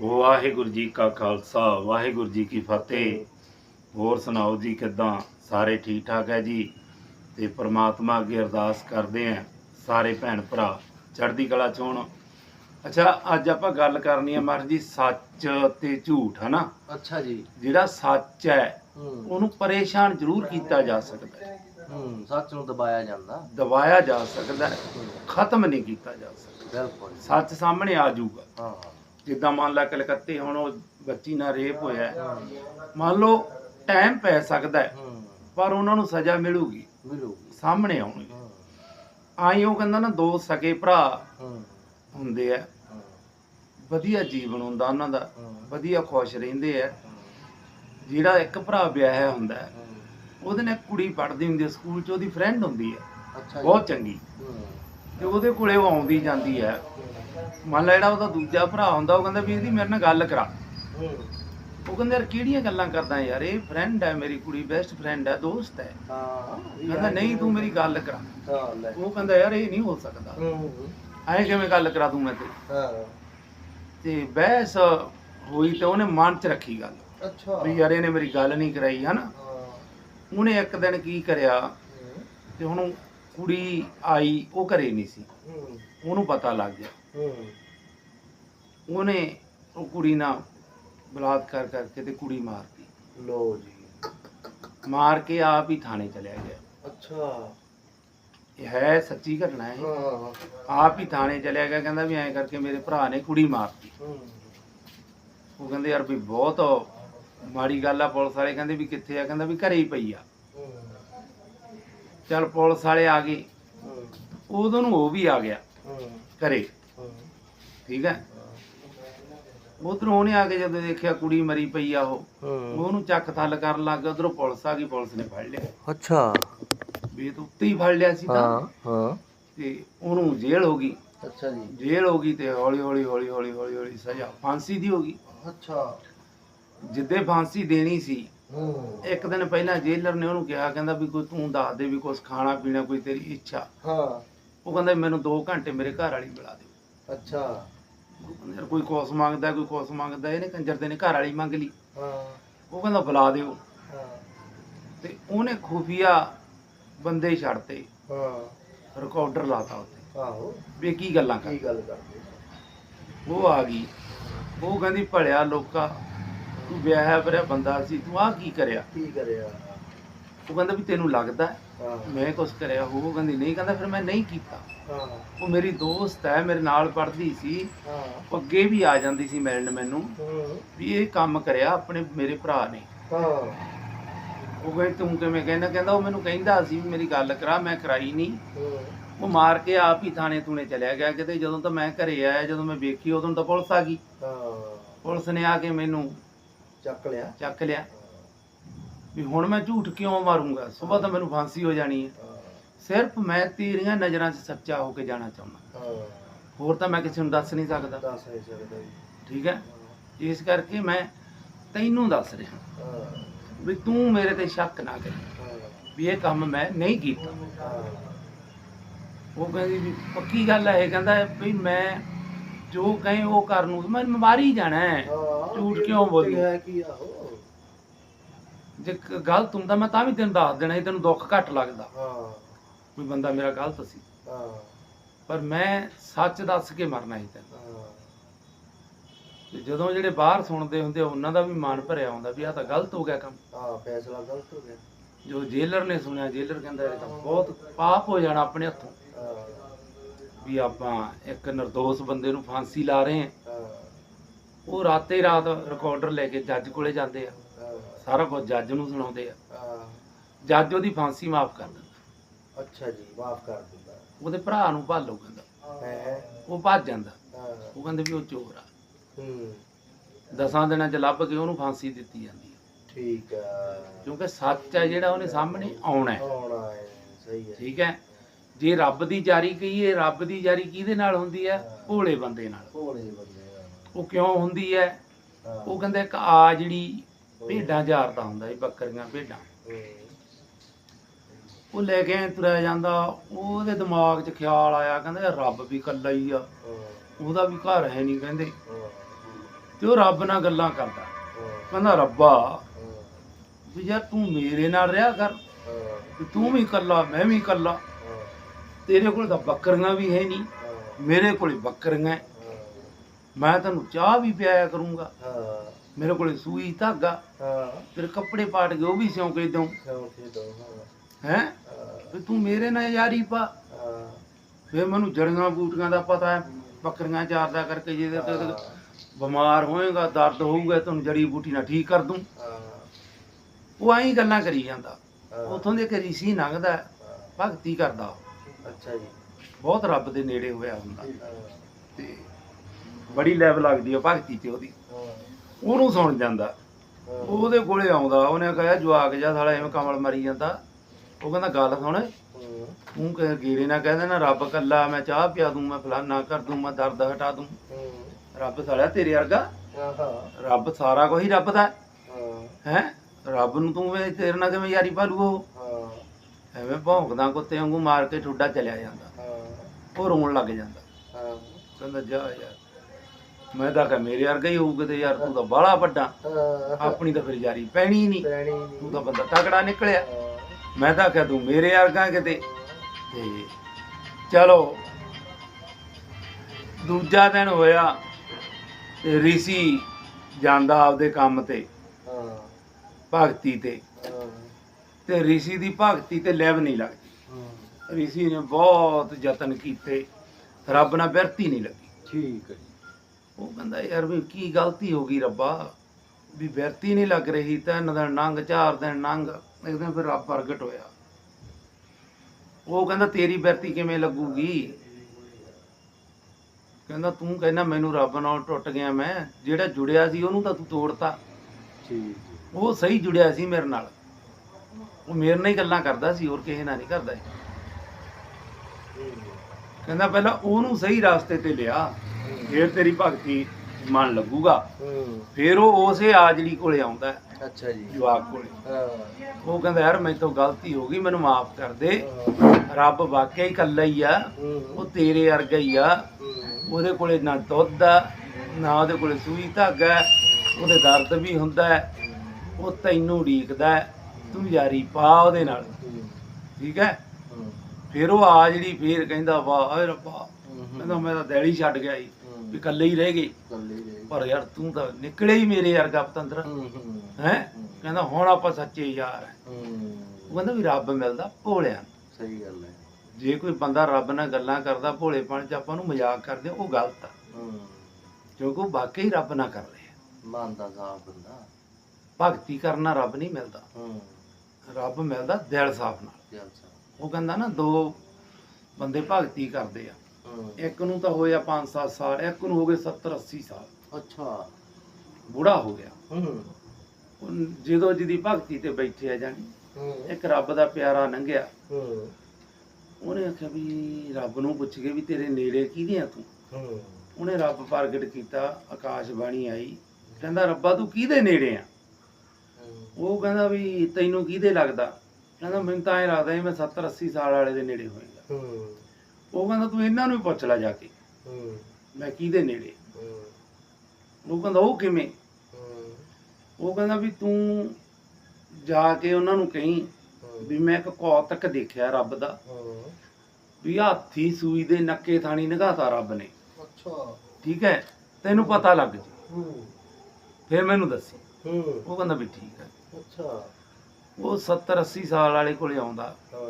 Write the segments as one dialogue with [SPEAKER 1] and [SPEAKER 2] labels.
[SPEAKER 1] ਵਾਹਿਗੁਰੂ ਜੀ ਕਾ ਖਾਲਸਾ ਵਾਹਿਗੁਰੂ ਜੀ ਕੀ ਫਤਿਹ। ਹੋਰ ਸੁਣਾਓ ਜੀ ਕਿਦਾਂ? ਸਾਰੇ ਠੀਕ ਠਾਕ ਹੈ ਜੀ? ਤੇ ਪ੍ਰਮਾਤਮਾ ਅੱਗੇ ਅਰਦਾਸ ਕਰਦੇ ਆਂ ਸਾਰੇ ਭੈਣ ਭਰਾ ਚੜ੍ਹਦੀ ਕਲਾ ਚ ਹੋਣ। ਅੱਛਾ ਅੱਜ ਆਪਾਂ ਗੱਲ ਕਰਨੀ ਹੈ ਮਰ ਜੀ ਸੱਚ ਤੇ ਝੂਠ ਹਨਾ?
[SPEAKER 2] ਅੱਛਾ ਜੀ।
[SPEAKER 1] ਜਿਹੜਾ ਸੱਚ ਹੈ। ਉਹਨੂੰ ਪਰੇਸ਼ਾਨ ਜ਼ਰੂਰ ਕੀਤਾ ਜਾ ਸਕਦਾ ਹੈ।
[SPEAKER 2] ਹੂੰ ਸੱਚ ਨੂੰ ਦਬਾਇਆ ਜਾਂਦਾ।
[SPEAKER 1] ਦਬਾਇਆ ਜਾ ਸਕਦਾ ਹੂੰ, ਖਤਮ ਨਹੀਂ ਕੀਤਾ ਜਾ ਸਕਦਾ।
[SPEAKER 2] ਬਿਲਕੁਲ।
[SPEAKER 1] ਸੱਚ ਸਾਹਮਣੇ ਆ ਜਾਊਗਾ।
[SPEAKER 2] ਹਾਂ।
[SPEAKER 1] ਜਿੱਦਾਂ ਮੰਨ ਲਾ ਕਲਕੱਤੇ ਹੁਣ ਉਹ ਬੱਚੀ ਨਾਲ ਰੇਪ ਹੋਇਆ ਹੈ। ਮੰਨ ਲਓ ਟਾਈਮ ਪੈ ਸਕਦਾ ਹੈ ਪਰ ਉਹਨਾਂ ਨੂੰ ਸਜ਼ਾ ਮਿਲੂਗੀ।
[SPEAKER 2] ਮਿਲੂਗੀ।
[SPEAKER 1] ਸਾਹਮਣੇ ਆਉਣਗੇ। ਆਈ ਉਹ ਕਹਿੰਦਾ ਨਾ ਦੋ ਸਕੇ ਭਰਾ ਹੁੰਦੇ ਆ। ਵਧੀਆ ਜੀਵਨ ਹੁੰਦਾ ਉਹਨਾਂ ਦਾ। ਵਧੀਆ ਖੁਸ਼ ਰਹਿੰਦੇ ਆ। ਜਿਹੜਾ ਇੱਕ ਭਰਾ ਵਿਆਹਿਆ ਹੁੰਦਾ ਹੈ,
[SPEAKER 2] ਹੂੰ।
[SPEAKER 1] ਉਹਦੇ ਨਾਲ ਇੱਕ ਕੁੜੀ ਪੜ੍ਹਦੀ ਹੁੰਦੀ ਹੈ ਸਕੂਲ 'ਚ ਉਹਦੀ ਫਰੈਂਡ ਹੁੰਦੀ ਹੈ।
[SPEAKER 2] ਅੱਛਾ ਜੀ।
[SPEAKER 1] ਬਹੁਤ ਚੰਗੀ।
[SPEAKER 2] ਹੂੰ,
[SPEAKER 1] ਤੇ ਉਹਦੇ ਕੋਲੇ ਉਹ ਆਉਂਦੀ ਜਾਂਦੀ ਹੈ। ਮੰਨ ਲਾ ਜਿਹੜਾ ਉਹਦਾ ਦੂਜਾ ਭਰਾ ਹੁੰਦਾ ਉਹ ਕਹਿੰਦਾ ਵੀ ਇਹਦੀ ਮੇਰੇ ਨਾਲ ਗੱਲ ਕਰਾ। ਉਹ ਕਹਿੰਦਾ ਯਾਰ ਕਿਹੜੀਆਂ ਗੱਲਾਂ ਕਰਦਾ ਯਾਰ? ਇਹ ਫਰੈਂਡ ਹੈ ਮੇਰੀ ਕੁੜੀ ਬੈਸਟ ਫਰੈਂਡ ਹੈ ਦੋਸਤ ਹੈ।
[SPEAKER 2] ਹਾਂ
[SPEAKER 1] ਕਹਿੰਦਾ ਨਹੀਂ ਤੂੰ ਮੇਰੀ ਗੱਲ ਕਰਾ। ਉਹ ਕਹਿੰਦਾ ਯਾਰ ਇਹ ਨਹੀਂ ਹੋ ਸਕਦਾ। ਐਂ ਕਿਵੇਂ ਗੱਲ ਕਰਾ ਦੂੰ ਮੈਂ ਤੇ
[SPEAKER 2] ਹਾਂ।
[SPEAKER 1] ਤੇ ਬਹਿਸ ਹੋਈ ਤੇ ਉਹਨੇ ਮਨ 'ਚ ਰੱਖੀ ਗੱਲ।
[SPEAKER 2] ਅੱਛਾ।
[SPEAKER 1] ਵੀ ਯਾਰ ਇਹਨੇ ਮੇਰੀ ਗੱਲ ਨਹੀਂ ਕਰਾਈ ਹਨਾ? ਉਹਨੇ ਇੱਕ ਦਿਨ ਕੀ ਕਰਿਆ? ਤੇ ਹੁਣ ਕੁੜੀ ਆਈ ਉਹ ਘਰੇ ਨਹੀਂ ਸੀ।
[SPEAKER 2] ਹੂੰ।
[SPEAKER 1] ਉਹਨੂੰ ਪਤਾ ਲੱਗ ਗਿਆ।
[SPEAKER 2] ਹੂੰ।
[SPEAKER 1] ਉਹਨੇ ਉਹ ਕੁੜੀ ਨਾਲ ਬਲਾਤਕਾਰ ਕਰਕੇ ਤੇ ਕੁੜੀ ਮਾਰਤੀ
[SPEAKER 2] ਲੋ ਜੀ।
[SPEAKER 1] ਮਾਰ ਕੇ ਆਪ ਹੀ ਥਾਣੇ ਚਲਿਆ ਗਿਆ।
[SPEAKER 2] ਅੱਛਾ।
[SPEAKER 1] ਇਹ ਹੈ ਸੱਚੀ ਘਟਨਾ ਹੈ
[SPEAKER 2] ਹਾਂ।
[SPEAKER 1] ਆਪ ਹੀ ਥਾਣੇ ਚਲਿਆ ਗਿਆ। ਕਹਿੰਦਾ ਵੀ ਐਂ ਕਰਕੇ ਮੇਰੇ ਭਰਾ ਨੇ ਕੁੜੀ ਮਾਰਤੀ
[SPEAKER 2] ਹੂੰ।
[SPEAKER 1] ਉਹ ਕਹਿੰਦੇ ਯਾਰ ਵੀ ਬਹੁਤ ਮਾੜੀ ਗੱਲ ਆ ਪੁਲਿਸ ਵਾਲੇ ਕਹਿੰਦੇ ਵੀ ਕਿੱਥੇ ਆ? ਕਹਿੰਦਾ ਵੀ ਘਰੇ ਹੀ ਪਈ ਆ। ਚਲ ਪੁਲਿਸ ਵਾਲੇ ਆ ਗਏ। ਉਦੋਂ ਨੂੰ ਉਹ ਵੀ ਆ ਗਿਆ। ਘਰੇ। ਠੀਕ ਹੈ? ਉਧਰੋਂ ਉਹਨੇ ਆ ਕੇ ਜਦੋਂ ਦੇਖਿਆ ਕੁੜੀ ਮਰੀ ਪਈ ਆ ਉਹ। ਉਹਨੂੰ ਚੱਕ ਥੱਲ ਕਰਨ ਲੱਗ ਗਿਆ। ਉਧਰੋਂ ਪੁਲਿਸ ਆ ਗਈ ਪੁਲਿਸ ਨੇ ਫੜ ਲਿਆ।
[SPEAKER 2] ਅੱਛਾ।
[SPEAKER 1] ਵੀ ਇਹ ਤਾਂ ਉੱਤੇ ਹੀ ਫੜ ਲਿਆ ਸੀ ਤਾਂ।
[SPEAKER 2] ਹਾਂ ਹਾਂ।
[SPEAKER 1] ਤੇ ਉਹਨੂੰ ਜੇਲ੍ਹ ਹੋ ਗਈ।
[SPEAKER 2] ਅੱਛਾ ਜੀ।
[SPEAKER 1] ਜੇਲ੍ਹ ਹੋ ਗਈ ਤੇ ਹੌਲੀ ਹੌਲੀ ਹੌਲੀ ਹੌਲੀ ਹੌਲੀ ਹੌਲੀ ਸਜ਼ਾ। ਫਾਂਸੀ ਦੀ ਹੋ ਗਈ।
[SPEAKER 2] ਅੱਛਾ।
[SPEAKER 1] ਜਿੱਦੇ ਫਾਂਸੀ ਦੇਣੀ ਸੀ ਇੱਕ ਦਿਨ ਪਹਿਲਾਂ ਜੇਲਰ ਨੇ ਉਹਨੂੰ ਕਿਹਾ ਕਹਿੰਦਾ ਵੀ ਕੋਈ ਤੂੰ ਦੱਸ ਦੇ ਵੀ ਕੁਝ ਖਾਣਾ ਪੀਣਾ ਕੋਈ ਤੇਰੀ ਇੱਛਾ।
[SPEAKER 2] ਹਾਂ।
[SPEAKER 1] ਉਹ ਕਹਿੰਦਾ ਮੈਨੂੰ 2 ਘੰਟੇ ਮੇਰੇ ਘਰ ਵਾਲੀ ਬੁਲਾ ਦਿਓ।
[SPEAKER 2] ਅੱਛਾ।
[SPEAKER 1] ਯਾਰ ਕੋਈ ਕੁਛ ਮੰਗਦਾ ਕੋਈ ਕੁਛ ਮੰਗਦਾ ਇਹਨੇ ਕੰਜਰ ਦੇ ਨੇ ਘਰ ਵਾਲੀ ਮੰਗ ਲਈ।
[SPEAKER 2] ਹਾਂ।
[SPEAKER 1] ਉਹ ਕਹਿੰਦਾ ਬੁਲਾ ਦਿਓ।
[SPEAKER 2] ਹਾਂ।
[SPEAKER 1] ਤੇ ਉਹਨੇ ਖੁਫੀਆ ਬੰਦੇ ਛੱਡਤੇ।
[SPEAKER 2] ਹਾਂ।
[SPEAKER 1] ਰਿਕਾਰਡਰ ਲਾਤਾ ਉੱਤੇ।
[SPEAKER 2] ਆਹੋ।
[SPEAKER 1] ਵੀ ਕੀ ਗੱਲਾਂ ਕਰ
[SPEAKER 2] ਕੀ ਗੱਲ ਕਰਦੇ
[SPEAKER 1] ਉਹ ਆ ਗਈ। ਉਹ ਕਹਿੰਦੀ ਭਲਿਆ ਲੋਕਾ ਤੂੰ ਵਿਆਹਿਆ ਵਰਿਆ ਬੰਦਾ ਸੀ ਤੂੰ ਆ ਕੀ ਕਰਿਆ?
[SPEAKER 2] ਕੀ ਕਰਿਆ?
[SPEAKER 1] ਉਹ ਕਹਿੰਦਾ ਵੀ ਤੈਨੂੰ ਲੱਗਦਾ ਹੈ
[SPEAKER 2] ਹਾਂ।
[SPEAKER 1] ਮੈਂ ਕੁਛ ਕਰਿਆ ਹੋ ਉਹ ਕਹਿੰਦੀ ਨਹੀਂ ਕਹਿੰਦਾ ਫਿਰ ਮੈਂ ਨਹੀਂ ਕੀਤਾ।
[SPEAKER 2] ਹਾਂ।
[SPEAKER 1] ਉਹ ਮੇਰੀ ਦੋਸਤ ਹੈ ਮੇਰੇ ਨਾਲ ਪੜ੍ਹਦੀ ਸੀ
[SPEAKER 2] ਹਾਂ।
[SPEAKER 1] ਉਹ ਅੱਗੇ ਵੀ ਆ ਜਾਂਦੀ ਸੀ ਮਿਲਣ ਮੈਨੂੰ
[SPEAKER 2] ਹੂੰ।
[SPEAKER 1] ਵੀ ਇਹ ਕੰਮ ਕਰਿਆ ਆਪਣੇ ਮੇਰੇ ਭਰਾ ਨੇ।
[SPEAKER 2] ਹਾਂ।
[SPEAKER 1] ਉਹ ਕਹਿੰਦੀ ਤੂੰ ਕਿਵੇਂ ਕਹਿੰਦਾ ਕਹਿੰਦਾ ਉਹ ਮੈਨੂੰ ਕਹਿੰਦਾ ਸੀ ਵੀ ਮੇਰੀ ਗੱਲ ਕਰਾ ਮੈਂ ਕਰਾਈ ਨਹੀਂ।
[SPEAKER 2] ਹੂੰ।
[SPEAKER 1] ਉਹ ਮਾਰ ਕੇ ਆਪ ਹੀ ਥਾਣੇ ਤੂਣੇ ਚਲਿਆ ਗਿਆ ਕਿਤੇ ਜਦੋਂ ਤਾਂ ਮੈਂ ਘਰੇ ਆਇਆ ਜਦੋਂ ਮੈਂ ਵੇਖੀ ਉਦੋਂ ਤਾਂ ਪੁਲਿਸ ਆ ਗਈ।
[SPEAKER 2] ਹਾਂ।
[SPEAKER 1] ਪੁਲਿਸ ਨੇ ਆ ਕੇ ਮੈਨੂੰ
[SPEAKER 2] ਚੱਕ ਲਿਆ।
[SPEAKER 1] ਚੱਕ ਲਿਆ। ਵੀ ਹੁਣ ਮੈਂ ਝੂਠ ਕਿਉਂ ਮਾਰੂੰਗਾ? ਸਵੇਰ ਤਾਂ ਮੈਨੂੰ ਫਾਂਸੀ ਹੋ ਜਾਣੀ ਹੈ। ਸਿਰਫ ਮੈਂ ਤੇਰੀਆਂ ਨਜ਼ਰਾਂ 'ਚ ਸੱਚਾ ਹੋ ਕੇ ਜਾਣਾ ਚਾਹੁੰਦਾ। ਹੋਰ ਤਾਂ ਮੈਂ ਕਿਸੇ ਨੂੰ ਦੱਸ ਨਹੀਂ ਸਕਦਾ।
[SPEAKER 2] ਦੱਸ ਨਹੀਂ ਸਕਦਾ ਜੀ।
[SPEAKER 1] ਠੀਕ ਹੈ? ਇਸ ਕਰਕੇ ਮੈਂ ਤੈਨੂੰ ਦੱਸ ਰਿਹਾ। ਵੀ ਤੂੰ ਮੇਰੇ ਤੇ ਸ਼ੱਕ ਨਾ ਕਰੀ। ਵੀ ਇਹ ਕੰਮ ਮੈਂ ਨਹੀਂ ਕੀਤਾ। ਉਹ ਕਹਿੰਦੀ ਵੀ ਪੱਕੀ ਗੱਲ ਹੈ। ਇਹ ਕਹਿੰਦਾ ਵੀ ਮੈਂ ਜੋ ਕਹੇ ਉਹ ਕਰ ਨੂੰ। ਮੈਂ ਮਾਰੀ ਜਾਣਾ ਹੈ। ਝੂਠ ਕਿਉਂ ਬੋਲੂ?
[SPEAKER 2] ਹੈ ਕੀ ਆਹੋ
[SPEAKER 1] ਜੇ ਗਲਤ ਹੁੰਦਾ ਮੈਂ ਤਾਂ ਵੀ ਤੈਨੂੰ ਦੱਸ ਦੇਣਾ ਸੀ ਤੈਨੂੰ ਦੁੱਖ ਘੱਟ ਲੱਗਦਾ।
[SPEAKER 2] ਹਾਂ।
[SPEAKER 1] ਵੀ ਬੰਦਾ ਮੇਰਾ ਗਲਤ ਸੀ।
[SPEAKER 2] ਹਾਂ।
[SPEAKER 1] ਪਰ ਮੈਂ ਸੱਚ ਦੱਸ ਕੇ ਮਰਨਾ ਸੀ ਤੈਨੂੰ।
[SPEAKER 2] ਹਾਂ।
[SPEAKER 1] ਤੇ ਜਦੋਂ ਜਿਹੜੇ ਬਾਹਰ ਸੁਣਦੇ ਹੁੰਦੇ ਉਹਨਾਂ ਦਾ ਵੀ ਮਨ ਭਰਿਆ ਹੁੰਦਾ ਵੀ ਆ ਤਾਂ ਗਲਤ ਹੋ ਗਿਆ ਕੰਮ।
[SPEAKER 2] ਹਾਂ ਫੈਸਲਾ ਗਲਤ ਹੋ ਗਿਆ।
[SPEAKER 1] ਜੋ ਜੇਲਰ ਨੇ ਸੁਣਿਆ ਜੇਲਰ ਕਹਿੰਦਾ ਇਹ ਤਾਂ ਬਹੁਤ ਪਾਪ ਹੋ ਜਾਣਾ ਆਪਣੇ ਹੱਥੋਂ।
[SPEAKER 2] ਹਾਂ।
[SPEAKER 1] ਵੀ ਆਪਾਂ ਇੱਕ ਨਿਰਦੋਸ਼ ਬੰਦੇ ਨੂੰ ਫਾਂਸੀ ਲਾ ਰਹੇ ਹਾਂ। ਉਹ ਰਾਤੇ ਰਾਤ ਰਿਕਾਰਡਰ ਲੈ ਕੇ ਜੱਜ ਕੋਲੇ ਜਾਂਦੇ ਆ। ਸਾਰਾ ਕੁਝ ਜੱਜ ਨੂੰ ਸੁਣਾਉਂਦੇ ਆ। ਜੱਜ ਉਹਦੀ ਫਾਂਸੀ ਮਾਫ ਕਰ ਦਿੰਦਾ।
[SPEAKER 2] ਅੱਛਾ ਜੀ ਮਾਫ ਕਰ ਦਿੰਦਾ।
[SPEAKER 1] ਉਹਦੇ ਭਰਾ ਨੂੰ ਭਾਲੋ ਕਹਿੰਦਾ।
[SPEAKER 2] ਹੈ।
[SPEAKER 1] ਉਹ ਭੱਜ ਜਾਂਦਾ। ਉਹ ਕਹਿੰਦੇ ਵੀ ਉਹ ਚੋਰ ਆ।
[SPEAKER 2] ਹੂੰ।
[SPEAKER 1] ਦਸਾਂ ਦਿਨਾਂ ਚ ਲੱਭ ਕੇ ਉਹਨੂੰ ਫਾਂਸੀ ਦਿੱਤੀ ਜਾਂਦੀ ਹੈ
[SPEAKER 2] ਠੀਕ ਆ।
[SPEAKER 1] ਕਿਉਂਕਿ ਸੱਚ ਹੈ ਜਿਹੜਾ ਉਹਨੇ ਸਾਹਮਣੇ ਆਉਣਾ ਹੈ।
[SPEAKER 2] ਆਉਣਾ ਹੈ। ਸਹੀ ਹੈ।
[SPEAKER 1] ਠੀਕ ਹੈ। ਜੇ ਰੱਬ ਦੀ ਜਾਰੀ ਕਹੀਏ ਰੱਬ ਦੀ ਜਾਰੀ ਕਿਹਦੇ ਨਾਲ ਹੁੰਦੀ ਹੈ? ਭੋਲੇ ਬੰਦੇ ਨਾਲ।
[SPEAKER 2] ਭੋਲੇ ਬੰਦੇ ਆ
[SPEAKER 1] ਉਹ ਕਿਉਂ ਹੁੰਦੀ ਹੈ? ਉਹ ਕਹਿੰਦੇ ਇੱਕ ਆ ਜਿਹੜੀ ਭੇਡਾਂ ਜਾਰਦਾ ਹੁੰਦਾ ਸੀ ਬੱਕਰੀਆਂ ਭੇਡਾਂ। ਉਹ ਲੈ ਕੇ ਤੁਰਿਆ ਜਾਂਦਾ ਉਹਦੇ ਦਿਮਾਗ 'ਚ ਖਿਆਲ ਆਇਆ ਕਹਿੰਦਾ ਰੱਬ ਵੀ ਇਕੱਲਾ ਹੀ ਆ। ਉਹਦਾ ਵੀ ਘਰ ਹੈ ਨਹੀਂ ਕਹਿੰਦੇ। ਤੇ ਉਹ ਰੱਬ ਨਾਲ ਗੱਲਾਂ ਕਰਦਾ। ਕਹਿੰਦਾ ਰੱਬਾ ਵੀ ਯਾਰ ਤੂੰ ਮੇਰੇ ਨਾਲ ਰਿਹਾ ਕਰ। ਤੂੰ ਵੀ ਇਕੱਲਾ ਮੈਂ ਵੀ ਇਕੱਲਾ। ਤੇਰੇ ਕੋਲ ਤਾਂ ਬੱਕਰੀਆਂ ਵੀ ਹੈ ਨਹੀਂ। ਮੇਰੇ ਕੋਲੇ ਬੱਕਰੀਆਂ। ਮੈਂ ਤੈਨੂੰ ਚਾਹ ਵੀ ਪਿਆਇਆ ਕਰੂੰਗਾ। ਮੇਰੇ ਕੋਲੇ ਸੂਈ ਧਾਗਾ। ਤੇਰੇ ਕੱਪੜੇ ਪਾਟ ਗਏ ਉਹ ਵੀ ਸਿਉਂ ਕੇ ਦਊਂ।
[SPEAKER 2] ਹਾਂ?
[SPEAKER 1] ਵੀ ਤੂੰ ਮੇਰੇ ਨਾਲ ਯਾਰੀ ਪਾ। ਫੇ ਮੈਨੂੰ ਜੜੀਆਂ ਬੂਟੀਆਂ ਦਾ ਪਤਾ ਹੈ। ਬੱਕਰੀਆਂ ਚਾਰਦਾ ਕਰਕੇ ਜੇ ਤੇ ਬਿਮਾਰ ਹੋਏਗਾ ਦਰਦ ਹੋਊਗਾ ਤੈਨੂੰ ਜੜੀ ਬੂਟੀ ਨਾਲ ਠੀਕ ਕਰ ਦੂੰ ਉਹ ਐਂ ਗੱਲਾਂ ਕਰੀ ਜਾਂਦਾ। ਉਥੋਂ ਦੇ ਕੇ ਰਿਸ਼ੀ ਲੰਘਦਾ ਭਗਤੀ ਕਰਦਾ
[SPEAKER 2] ਅੱਛਾ ਜੀ।
[SPEAKER 1] ਬਹੁਤ ਰੱਬ ਦੇ ਨੇੜੇ ਹੋਇਆ ਹੁੰਦਾ। ਤੇ ਬੜੀ ਲੈਵਲ ਲੱਗਦੀ ਆ ਭਗਤੀ ਤੇ ਉਹਦੀ। ਉਹਨੂੰ ਸੁਣ ਜਾਂਦਾ। ਉਹਦੇ ਕੋਲੇ ਆਉਂਦਾ। ਉਹਨੇ ਕਿਹਾ ਜਵਾਕ ਜਾ ਸਾਲਾ ਐਵੇਂ ਕਮਲ ਮਰੀ ਜਾਂਦਾ। ਉਹ ਕਹਿੰਦਾ ਗੱਲ ਸੁਣ। ਤੂੰ ਕਿ ਗੇੜੇ ਨਾ ਕਹਿ ਦੇਣਾ ਰੱਬ ਕੱਲਾ ਮੈਂ ਚਾਹ ਪਿਆ ਦੂੰ ਮੈਂ ਫਲਾਨਾ ਕਰ ਦੂੰ ਮੈਂ ਦਰਦ ਹਟਾ ਦੂੰ। ਰੱਬ ਸਾਲਿਆ ਤੇਰੇ ਵਰਗਾ। ਰੱਬ ਸਾਰਾ ਕੁਝ ਹੀ ਰੱਬ ਦਾ।
[SPEAKER 2] ਹਾਂ?
[SPEAKER 1] ਰੱਬ ਨੂੰ ਤੂੰ ਵੇ ਤੇਰੇ ਨਾਲ ਕਿਵੇਂ ਯਾਰੀ ਭਾਲੂ ਉਹ? ਐਵੇਂ ਭੌਂਕਦਾ ਕੁੱਤੇ ਵਾਂਗੂ ਮਾਰ ਕੇ ਠੁੱਡਾ ਚਲਿਆ ਜਾਂਦਾ।
[SPEAKER 2] ਹਾਂ।
[SPEAKER 1] ਉਹ ਰੋਣ ਲੱਗ ਜਾਂਦਾ।
[SPEAKER 2] ਹਾਂ।
[SPEAKER 1] ਕਹਿੰਦਾ ਜਾ ਯਾਰ। ਮੈਂ ਤਾਂ ਕਹ ਮੇਰੇ ਵਰਗਾ ਹੀ ਹੋਊ ਕਿਤੇ ਯਾਰ ਤੂੰ ਤਾਂ ਬਾਹਲਾ ਵੱਡਾ। ਆਪਣੀ ਤਾਂ ਫਿਰ ਯਾਰੀ ਪੈਣੀ ਨਹੀਂ। ਤੂੰ ਤਾਂ ਬੰਦਾ ਤਕੜਾ ਨਿਕਲਿਆ। ਮੈਂ ਤਾਂ ਕਹ ਤੂੰ ਮੇਰੇ ਵਰਗਾ ਕਿਤੇ? ਤੇ ਚਲੋ ਦੂਜਾ ਦਿਨ ਹੋਇਆ ਤੇ ਰਿਸ਼ੀ ਜਾਂਦਾ ਆਪਦੇ ਕੰਮ ਤੇ। ਭਗਤੀ ਤੇ। ਤੇ ਰਿਸ਼ੀ ਦੀ ਭਗਤੀ ਤੇ ਲੈਵ ਨਹੀਂ ਲੱਗਦੀ। ਰਿਸ਼ੀ ਨੇ ਬਹੁਤ ਯਤਨ ਕੀਤੇ ਰੱਬ ਨਾਲ ਬਿਰਤੀ ਨਹੀਂ ਲੱਗੀ।
[SPEAKER 2] ਠੀਕ ਹੈ
[SPEAKER 1] ਉਹ ਕਹਿੰਦਾ ਯਾਰ ਵੀ ਕੀ ਗਲਤੀ ਹੋ ਗਈ ਰੱਬਾ? ਵੀ ਬਿਰਤੀ ਨਹੀਂ ਲੱਗ ਰਹੀ ਤਿੰਨ ਦਿਨ ਨੰਗ ਚਾਰ ਦਿਨ ਨੰਗ ਇੱਕ ਦਿਨ ਫਿਰ ਰੱਬ ਪ੍ਰਗਟ ਹੋਇਆ। ਉਹ ਕਹਿੰਦਾ ਤੇਰੀ ਬਿਰਤੀ ਕਿਵੇਂ ਲੱਗੂਗੀ? ਕਹਿੰਦਾ ਤੂੰ ਕਹਿੰਦਾ ਮੈਨੂੰ ਰੱਬ ਨਾਲ ਟੁੱਟ ਗਿਆ ਮੈਂ ਜਿਹੜਾ ਜੁੜਿਆ ਸੀ ਉਹਨੂੰ ਤਾਂ ਤੂੰ ਤੋੜਤਾ।
[SPEAKER 2] ਠੀਕ
[SPEAKER 1] ਉਹ ਸਹੀ ਜੁੜਿਆ ਸੀ ਮੇਰੇ ਨਾਲ। ਉਹ ਮੇਰੇ ਨਾਲ ਹੀ ਗੱਲਾਂ ਕਰਦਾ ਸੀ ਹੋਰ ਕਿਸੇ ਨਾਲ ਨਹੀਂ ਕਰਦਾ ਸੀ। ਕਹਿੰਦਾ ਪਹਿਲਾਂ ਉਹਨੂੰ ਸਹੀ ਰਾਸਤੇ ਤੇ ਲਿਆ ਫਿਰ ਤੇਰੀ ਭਗਤੀ ਮਨ ਲੱਗੂਗਾ।
[SPEAKER 2] ਹੂੰ
[SPEAKER 1] ਫਿਰ ਉਹ ਉਸੇ ਆਜੜੀ ਕੋਲੇ ਆਉਂਦਾ ਹੈ,
[SPEAKER 2] ਅੱਛਾ ਜੀ।
[SPEAKER 1] ਜਵਾਕ ਕੋਲੇ।
[SPEAKER 2] ਹਾਂ।
[SPEAKER 1] ਉਹ ਕਹਿੰਦਾ ਯਾਰ ਮੇਰੇ ਤੋਂ ਗਲਤੀ ਹੋ ਗਈ ਮੈਨੂੰ ਮਾਫ ਕਰ ਦੇ। ਰੱਬ ਵਾਕਿਆ ਹੀ ਇਕੱਲਾ ਹੀ ਆ। ਉਹ ਤੇਰੇ ਵਰਗਾ ਹੀ ਆ। ਉਹਦੇ ਕੋਲੇ ਨਾ ਦੁੱਧ ਆ ਨਾ ਉਹਦੇ ਕੋਲੇ ਸੂਈ ਧਾਗਾ ਹੈ, ਉਹਦੇ ਦਰਦ ਵੀ ਹੁੰਦਾ ਹੈ। ਉਹ ਤੈਨੂੰ ਉਡੀਕਦਾ ਹੈ, ਤੂੰ ਯਾਰੀ ਪਾ ਉਹਦੇ ਨਾਲ। ਠੀਕ ਹੈ? ਫਿਰ ਉਹ ਆ ਜਿਹੜੀ ਫਿਰ ਕਹਿੰਦਾ ਵਾਹ ਓਏ ਰੱਬਾ। ਕਹਿੰਦਾ ਮੈਂ ਤਾਂ ਦਿਲ ਛੱਡ ਗਿਆ ਸੀ ਵੀ ਇਕੱਲੇ ਹੀ ਰਹਿ ਗਏ। ਪਰ ਯਾਰ ਤੂੰ ਤਾਂ ਨਿਕਲੇ ਹੀ ਮੇਰੇ ਵਰਗਾ ਪਤੰਦਰ। ਹੈ ਕਹਿੰਦਾ ਹੁਣ ਆਪਾਂ ਸੱਚੇ ਯਾਰ ਹੈ। ਉਹ ਕਹਿੰਦਾ ਵੀ ਰੱਬ ਮਿਲਦਾ ਭੋਲਿਆਂ।
[SPEAKER 2] ਸਹੀ ਗੱਲ ਹੈ।
[SPEAKER 1] ਜੇ ਕੋਈ ਬੰਦਾ ਰੱਬ ਨਾਲ ਗੱਲਾਂ ਕਰਦਾ ਭੋਲੇਪਣ ਚ ਆਪਾਂ ਨੂੰ ਮਜ਼ਾਕ ਕਰਦੇ ਉਹ ਗਲਤ ਆ। ਕਿਉਂਕਿ ਉਹ ਵਾਕਈ ਰੱਬ ਨਾਲ ਕਰ ਰਿਹਾ।
[SPEAKER 2] ਮਨ ਦਾ ਸਾਫ਼ ਬੰਦਾ।
[SPEAKER 1] ਭਗਤੀ ਕਰਨਾ ਰੱਬ ਨਹੀਂ ਮਿਲਦਾ।
[SPEAKER 2] ਹੂੰ।
[SPEAKER 1] ਰੱਬ ਮਿਲਦਾ ਦਿਲ ਸਾਫ਼ ਨਾਲ। ਉਹ ਕਹਿੰਦਾ ਨਾ ਦੋ ਬੰਦੇ ਭਗਤੀ ਕਰਦੇ ਆ। ਇੱਕ ਨੂੰ ਤਾਂ ਹੋਇਆ 5-7 ਸਾਲ ਇੱਕ ਨੂੰ ਹੋ ਗਏ 70-80 ਸਾਲ।
[SPEAKER 2] ਅੱਛਾ।
[SPEAKER 1] ਬੁੜਾ ਹੋ ਗਿਆ।
[SPEAKER 2] ਹੂੰ।
[SPEAKER 1] ਜਦੋਂ ਜਿਹਦੀ ਭਗਤੀ ਤੇ ਬੈਠੇ ਆ ਜਾਣੀ ਇੱਕ ਰੱਬ ਦਾ ਪਿਆਰਾ ਲੰਘਿਆ
[SPEAKER 2] ਹੂੰ।
[SPEAKER 1] ਉਹਨੇ ਆਖਿਆ ਵੀ ਰੱਬ ਨੂੰ ਪੁੱਛ ਕੇ ਵੀ ਤੇਰੇ ਨੇੜੇ ਕਿਹਦੇ ਆ ਤੂੰ?
[SPEAKER 2] ਹੂੰ।
[SPEAKER 1] ਉਹਨੇ ਰੱਬ ਪ੍ਰਗਟ ਕੀਤਾ ਆਕਾਸ਼ ਬਾਣੀ ਆਈ। ਕਹਿੰਦਾ ਰੱਬਾ ਤੂੰ ਕਿਹਦੇ ਨੇੜੇ ਆ? ਉਹ ਕਹਿੰਦਾ ਵੀ ਤੈਨੂੰ ਕਿਹਦੇ ਲੱਗਦਾ? ਕਹਿੰਦਾ ਮੈਨੂੰ ਤਾਂ ਐ ਲੱਗਦਾ ਵੀ ਮੈਂ 70 80 ਸਾਲ ਵਾਲੇ ਦੇ ਨੇੜੇ ਹੋਏਗਾ।
[SPEAKER 2] ਹੂੰ।
[SPEAKER 1] ਉਹ ਕਹਿੰਦਾ ਤੂੰ ਇਹਨਾਂ ਨੂੰ ਵੀ ਪੁੱਛ ਲੈ ਜਾ ਕੇ।
[SPEAKER 2] ਹੂੰ।
[SPEAKER 1] ਮੈਂ ਕਿਹਦੇ ਨੇੜੇ?
[SPEAKER 2] ਹੂੰ।
[SPEAKER 1] ਉਹ ਕਹਿੰਦਾ ਉਹ ਕਿਵੇਂ?
[SPEAKER 2] ਹੂੰ।
[SPEAKER 1] ਉਹ ਕਹਿੰਦਾ ਵੀ ਤੂੰ ਜਾ ਕੇ ਉਹਨਾਂ ਨੂੰ ਕਹੀਂ ਵੀ ਮੈਂ ਇੱਕ ਕੌਤਕ ਦੇਖਿਆ ਰੱਬ ਦਾ।
[SPEAKER 2] ਹੂੰ।
[SPEAKER 1] ਵੀ ਹਾਥੀ ਸੂਈ ਦੇ ਨੱਕੇ ਥਾਣੀ ਨਗਾਤਾ ਰੱਬ ਨੇ।
[SPEAKER 2] ਅੱਛਾ।
[SPEAKER 1] ਠੀਕ ਹੈ? ਤੈਨੂੰ ਪਤਾ ਲੱਗ ਜੀ।
[SPEAKER 2] ਹੂੰ।
[SPEAKER 1] ਫਿਰ ਮੈਨੂੰ ਦੱਸੀ।
[SPEAKER 2] ਹੂੰ
[SPEAKER 1] ਉਹ ਕਹਿੰਦਾ ਵੀ ਠੀਕ ਹੈ।
[SPEAKER 2] ਅੱਛਾ।
[SPEAKER 1] ਉਹ 70 80 ਸਾਲ ਵਾਲੇ ਕੋਲੇ ਆਉਂਦਾ।
[SPEAKER 2] ਹਾਂ।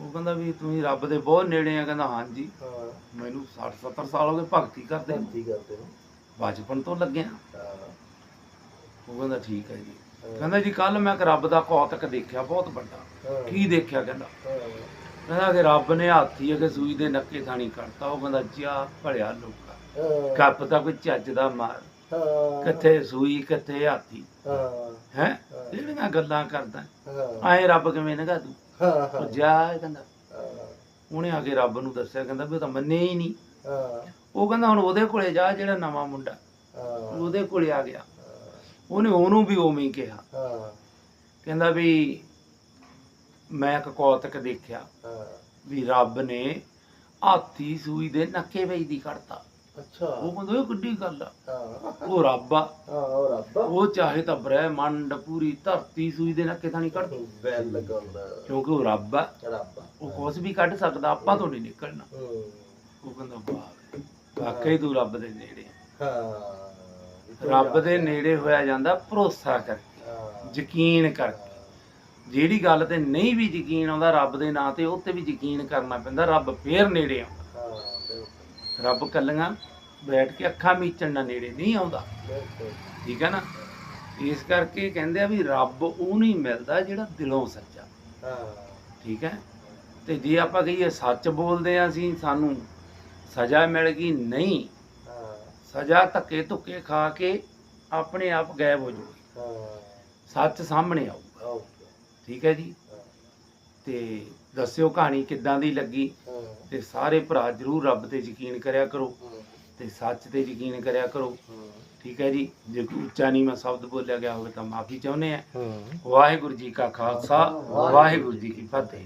[SPEAKER 1] ਉਹ ਕਹਿੰਦਾ ਵੀ ਤੁਸੀਂ ਰੱਬ ਦੇ ਬਹੁਤ ਨੇੜੇ ਆ। ਕਹਿੰਦਾ ਹਾਂਜੀ।
[SPEAKER 2] ਹਾਂ।
[SPEAKER 1] ਮੈਨੂੰ 60 70 ਸਾਲ ਹੋ ਗਏ ਭਗਤੀ ਕਰਦੇ ਨੂੰ।
[SPEAKER 2] ਕਰਦੇ
[SPEAKER 1] ਬਚਪਨ ਤੋਂ ਲੱਗਿਆ।
[SPEAKER 2] ਹਾਂ।
[SPEAKER 1] ਉਹ ਕਹਿੰਦਾ ਠੀਕ ਹੈ ਜੀ। ਕਹਿੰਦਾ ਜੀ ਕੱਲ ਮੈਂ ਇੱਕ ਰੱਬ ਦਾ ਕੌਤਕ ਦੇਖਿਆ ਬਹੁਤ ਵੱਡਾ।
[SPEAKER 2] ਹਾਂ।
[SPEAKER 1] ਕੀ ਦੇਖਿਆ ਕਹਿੰਦਾ।
[SPEAKER 2] ਹਾਂ।
[SPEAKER 1] ਕਹਿੰਦਾ ਕਿ ਰੱਬ ਨੇ ਹਾਥੀ ਅਗੇ ਸੂਈ ਦੇ ਨੱਕੇ ਥਾਣੀ ਕਰਤਾ। ਉਹ ਕਹਿੰਦਾ ਜਾ ਭਲਿਆ ਲੋਕਾ। ਕੱਪ ਤਾਂ ਕੋਈ ਚੱਜ ਦਾ ਮਾਰ।
[SPEAKER 2] ਹਾਂ।
[SPEAKER 1] ਕਿੱਥੇ ਸੂਈ ਕਿੱਥੇ ਹਾਥੀ।
[SPEAKER 2] ਹਾਂ।
[SPEAKER 1] ਹੈ?
[SPEAKER 2] ਹਾਂ।
[SPEAKER 1] ਜਿਹੜੀਆਂ ਗੱਲਾਂ ਕਰਦਾ।
[SPEAKER 2] ਹਾਂ।
[SPEAKER 1] ਐ ਰੱਬ ਕਿਵੇਂ ਨਗਾ ਦੂ?
[SPEAKER 2] ਹਾਂ
[SPEAKER 1] ਉਹ ਜਾ ਕਹਿੰਦਾ।
[SPEAKER 2] ਹਾਂ।
[SPEAKER 1] ਉਹਨੇ ਆ ਕੇ ਰੱਬ ਨੂੰ ਦੱਸਿਆ ਕਹਿੰਦਾ ਵੀ ਉਹ ਤਾਂ ਮੰਨੇ ਹੀ ਨਹੀਂ।
[SPEAKER 2] ਹਾਂ।
[SPEAKER 1] ਉਹ ਕਹਿੰਦਾ ਹੁਣ ਉਹਦੇ ਕੋਲੇ ਜਾ ਜਿਹੜਾ ਨਵਾਂ ਮੁੰਡਾ।
[SPEAKER 2] ਹਾਂ।
[SPEAKER 1] ਉਹਦੇ ਕੋਲੇ ਆ ਗਿਆ। ਉਹਨੇ ਉਹਨੂੰ ਵੀ ਉਵੇਂ ਹੀ ਕਿਹਾ।
[SPEAKER 2] ਹਾਂ।
[SPEAKER 1] ਕਹਿੰਦਾ ਵੀ ਮੈਂ ਇੱਕ ਕੌਤਕ ਦੇਖਿਆ।
[SPEAKER 2] ਹਾਂ।
[SPEAKER 1] ਵੀ ਰੱਬ ਨੇ ਹਾਥੀ ਸੂਈ ਦੇ ਨੱਕੇ ਵੇਚਦੀ ਕੱਢਤਾ।
[SPEAKER 2] ਅੱਛਾ।
[SPEAKER 1] ਉਹ ਕਹਿੰਦਾ ਇਹ ਕਿੱਡੀ ਗੱਲ ਆ
[SPEAKER 2] ਹਾਂ।
[SPEAKER 1] ਉਹ ਰੱਬ ਆ।
[SPEAKER 2] ਹਾਂ ਉਹ ਰੱਬ
[SPEAKER 1] ਉਹ ਚਾਹੇ ਤਾਂ ਬ੍ਰਹਿਮੰਡ ਪੂਰੀ ਧਰਤੀ ਸੂਈ ਦੇ ਨੱਕੇ ਤਾਂ ਨਹੀਂ ਕੱਢ
[SPEAKER 2] ਬੈਲ ਲਗਾਉਂਦਾ
[SPEAKER 1] ਕਿਉਂਕਿ ਉਹ ਰੱਬ ਆ।
[SPEAKER 2] ਰੱਬ
[SPEAKER 1] ਉਹ ਕੁਛ ਵੀ ਕੱਢ ਸਕਦਾ ਆਪਾਂ ਤੋਂ ਨਹੀਂ ਨਿਕਲਣਾ।
[SPEAKER 2] ਹੂੰ।
[SPEAKER 1] ਉਹ ਕਹਿੰਦਾ ਵਾਹ ਵਾਕਈ ਤੂੰ ਰੱਬ ਦੇ ਨੇੜੇ ਆ।
[SPEAKER 2] ਹਾਂ।
[SPEAKER 1] ਰੱਬ ਦੇ ਨੇੜੇ ਹੋਇਆ ਜਾਂਦਾ ਭਰੋਸਾ ਕਰਕੇ
[SPEAKER 2] ਹਾਂ।
[SPEAKER 1] ਯਕੀਨ ਕਰਕੇ ਜਿਹੜੀ ਗੱਲ ਤੇ ਨਹੀਂ ਵੀ ਯਕੀਨ ਆਉਂਦਾ ਰੱਬ ਦੇ ਨਾਂ ਤੇ ਉਹ ਤੇ ਵੀ ਯਕੀਨ ਕਰਨਾ ਪੈਂਦਾ ਰੱਬ ਫੇਰ ਨੇੜੇ ਆਉਂਦਾ। ਰੱਬ ਕੱਲੀਆਂ ਬੈਠ ਕੇ ਅੱਖਾਂ ਮੀਚਣ ਨਾਲ ਨੇੜੇ ਨਹੀਂ ਆਉਂਦਾ। ਠੀਕ ਹੈ ਨਾ? ਇਸ ਕਰਕੇ ਕਹਿੰਦੇ ਆ ਵੀ ਰੱਬ ਉਹ ਨਹੀਂ ਮਿਲਦਾ ਜਿਹੜਾ ਦਿਲੋਂ ਸੱਚਾ।
[SPEAKER 2] ਹਾਂ।
[SPEAKER 1] ਠੀਕ ਹੈ? ਤੇ ਜੇ ਆਪਾਂ ਕਹੀਏ ਸੱਚ ਬੋਲਦੇ ਆ ਅਸੀਂ ਸਾਨੂੰ ਸਜ਼ਾ ਮਿਲ ਗਈ ਨਹੀਂ ਸਜ਼ਾ ਧੱਕੇ ਧੁੱਕੇ ਖਾ ਕੇ ਆਪਣੇ ਆਪ ਗਾਇਬ ਹੋ ਜੂਗੀ ਸੱਚ ਸਾਹਮਣੇ ਆਊਗਾ। ਠੀਕ ਹੈ ਜੀ? ਤੇ ਦੱਸਿਓ ਕਹਾਣੀ ਕਿੱਦਾਂ ਦੀ ਲੱਗੀ। ਤੇ ਸਾਰੇ ਭਰਾ ਜਰੂਰ ਰੱਬ ਤੇ ਯਕੀਨ ਕਰਿਆ ਕਰੋ। ਤੇ ਸੱਚ ਤੇ ਯਕੀਨ ਕਰਿਆ ਕਰੋ। ਠੀਕ ਹੈ ਜੀ। ਜੇ ਕੋਈ ਉੱਚਾ ਨਹੀਂ ਮੈਂ ਸ਼ਬਦ ਬੋਲਿਆ ਗਿਆ ਹੋਵੇ ਤਾਂ ਮਾਫੀ ਚਾਹੁੰਦੇ ਆ। ਵਾਹਿਗੁਰੂ ਜੀ ਕਾ ਖਾਲਸਾ। ਵਾਹਿਗੁਰੂ ਜੀ ਕੀ ਫਤਿਹ।